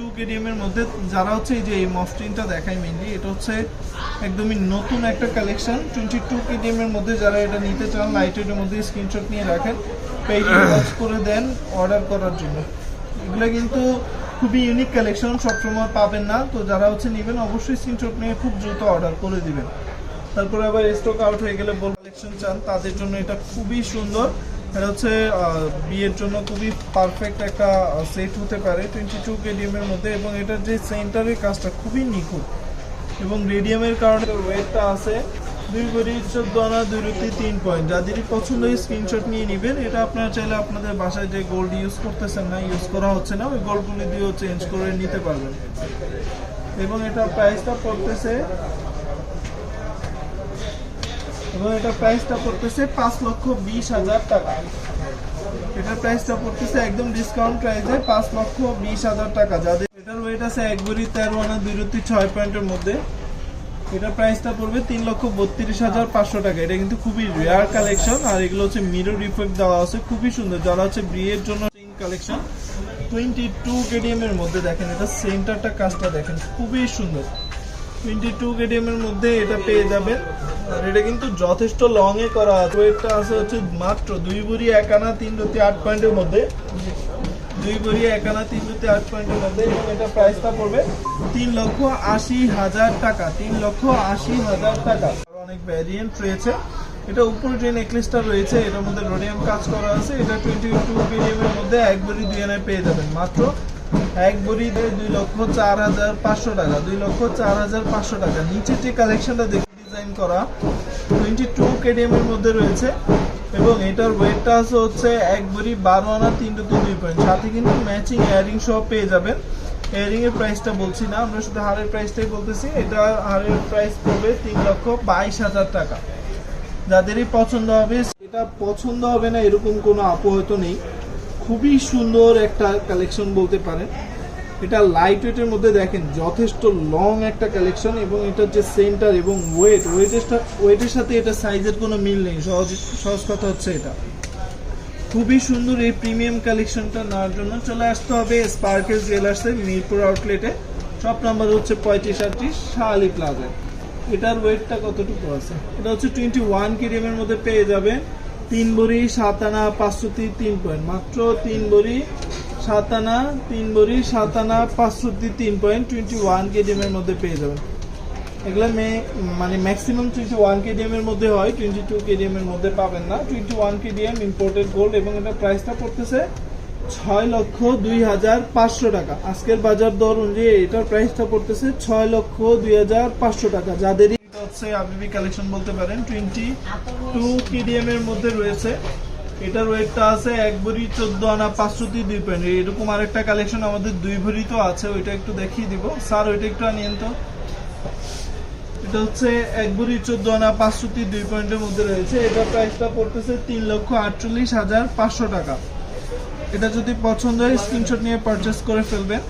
Two KDM এর মধ্যে যারা হচ্ছে এই যে এই মসলিনটা দেখায় মেনলি এটা হচ্ছে একদমই নতুন একটা কালেকশন টোয়েন্টি টু কেডিএম এর মধ্যে যারা এটা নিতে চান লাইট ওয়েটের মধ্যে স্ক্রিনশট নিয়ে রাখেন পেজ করে দেন অর্ডার করার জন্য। এগুলো কিন্তু খুবই ইউনিক কালেকশন সবসময় পাবেন না। তো যারা হচ্ছে নেবেন অবশ্যই স্ক্রিনশট নিয়ে খুব দ্রুত অর্ডার করে দিবেন। তারপরে আবার স্টক আউট হয়ে গেলে বল কালেকশন চান তাদের জন্য এটা খুবই সুন্দর। এটা হচ্ছে বিয়ের জন্য খুবই পারফেক্ট একটা সেট হতে পারে টোয়েন্টি টু কেডিএম এর মধ্যে, এবং এটার যে সেন্টারের কাজটা খুবই নিখুঁত। এবং রেডিয়ামের কারণে ওয়েটটা আছে দুই ভরি চোদ্দ আনা, দুই রুটি, তিন পয়েন্ট যাদেরই পছন্দ স্ক্রিনশট নিয়ে নেবেন। এটা আপনারা চাইলে আপনাদের বাসায় যে গোল্ড ইউজ করতেছেন না ইউজ করা হচ্ছে না, ওই গোল্ডগুলি দিয়েও চেঞ্জ করে নিতে পারবেন। এবং এটা প্রাইসটা পড়তেছে এবং এটা প্রাইসটা পড়তেছে পাঁচ লক্ষ বিশ হাজার টাকা। এটার প্রাইসটা পড়তেছে একদম ডিসকাউন্ট প্রাইসে পাঁচ লক্ষ বিশ হাজার টাকা। যাদের এটার ওয়েট আছে এক ভরি তেরো আনা দুই রুটি ছয় পয়েন্টের মধ্যে, এটার প্রাইসটা পড়বে তিন লক্ষ বত্রিশ হাজার পাঁচশো টাকা। এটা কিন্তু খুবই রেয়ার কালেকশন আর এগুলো হচ্ছে মিরর ইফেক্ট দেওয়া আছে, খুবই সুন্দর। যারা হচ্ছে বিয়ের জন্য কালেকশন টোয়েন্টি টু কেডিএম এর মধ্যে দেখেন, এটা সেন্টারটা কাজটা দেখেন, খুবই সুন্দর। টোয়েন্টি টু কেডিএম এর মধ্যে এটা পেয়ে যাবেন। আর এটা কিন্তু যথেষ্ট লং এ করা ওয়েটটা আছে হচ্ছে মাত্র দুই বুড়ি এক আনা, তিন রুটি আট পয়েন্টের মধ্যে। দুই বুড়ি এক আনা, তিন রুটি আট পয়েন্টের মধ্যে। এবং এটা প্রাইসটা পড়বে তিন লক্ষ আশি হাজার টাকা। তিন লক্ষ আশি হাজার টাকা। অনেক ভ্যারিয়েন্ট রয়েছে। এটা উপরে যে নেকলেসটা রয়েছে। এটার মধ্যে রোডিয়াম কাজ করা আছে। এটা টোয়েন্টি টু কেডিএম এর মধ্যে এক বড়ি দুই আনায় পেয়ে যাবেন। মাত্র এক বড়ি দিয়ে দুই লক্ষ চার হাজার পাঁচশো টাকা, দুই লক্ষ চার হাজার পাঁচশো টাকা। নিচে যে কালেকশনটা দেখে ডিজাইন করা টোয়েন্টি টু কেডিএম এর মধ্যে রয়েছে এবং এটার ওয়েটটা আছে হচ্ছে এক বড়ি বারো আনা তিন রুটি দুই পয়েন্ট সাথে কিন্তু ম্যাচিং ইয়ারিং সহ পেয়ে যাবেন। ইয়ারিং এর প্রাইসটা বলছি না, আমরা শুধু হারের প্রাইসটাই বলতেছি। এটা হারের প্রাইস পড়বে তিন লক্ষ বাইশ হাজার টাকা। যাদেরই পছন্দ হবে এটা পছন্দ হবে না, এরকম কোনো আপু হয়তো নেই। খুবই সুন্দর একটা কালেকশন বলতে পারেন। এটা লাইট ওয়েটের মধ্যে দেখেন, যথেষ্ট লং একটা কালেকশন এবং এটার যে সেন্টার এবং ওয়েট ওয়েটের ওয়েটের সাথে এটা সাইজের কোনো মিল নেই। সহজ সহজ কথা হচ্ছে এটা। খুবই সুন্দর এই প্রিমিয়াম কালেকশনটা নেওয়ার জন্য চলে আসতে হবে স্পার্কেল জুয়েলার্সের মিরপুর আউটলেটে শপ নাম্বার হচ্ছে পঁয়ত্রিশ আটত্রিশ শাহালি প্লাজায় এটার ওয়েটটা কতটুকু আছে? এটা হচ্ছে টোয়েন্টি ওয়ান কেডিএমের মধ্যে পেয়ে যাবে তিন বড়ি, সাত আনা পাঁচশো তিন পয়েন্ট মাত্র তিন বড়ি, সাত আনা, তিন বড়ি, সাত আনা পাঁচশো তিন পয়েন্ট টোয়েন্টি ওয়ান কেডিএমের মধ্যে পেয়ে যাবেন। এগুলো মে মানে ম্যাক্সিমাম টোয়েন্টি ওয়ান কেডিএম এর মধ্যে হয় টোয়েন্টি টু কেডিএম এর মধ্যে পাবেন না। Twenty one KDM imported gold এবং এটা প্রাইসটা পড়তেছে ছয় লক্ষ দুই হাজার পাঁচশো টাকা। আজকের বাজার দর অনুযায়ী এটার প্রাইসটা পড়তেছে ছয় লক্ষ দুই হাজার পাঁচশো টাকা। যাদেরই হচ্ছে আবিবি কালেকশন বলতে পারেন টোয়েন্টি টু এর মধ্যে রয়েছে। এটার ওয়েটটা আছে এক ভরি চোদ্দ আনা পাঁচশো দুই পয়েন্ট এরকম আরেকটা কালেকশন আমাদের দুই ভরি তো আছে, ওইটা একটু দেখিয়ে দিব। স্যার, ওইটা একটু আনিয়েন তো। এটা হচ্ছে এক ভরি চোদ্দ আনা পাঁচশো দুই পয়েন্টের মধ্যে রয়েছে। এটা প্রাইসটা পড়তেছে তিন লক্ষ আটচল্লিশ হাজার পাঁচশো টাকা। এটা যদি পছন্দ হয় স্ক্রিনশট নিয়ে পারচেস করে ফেলবেন।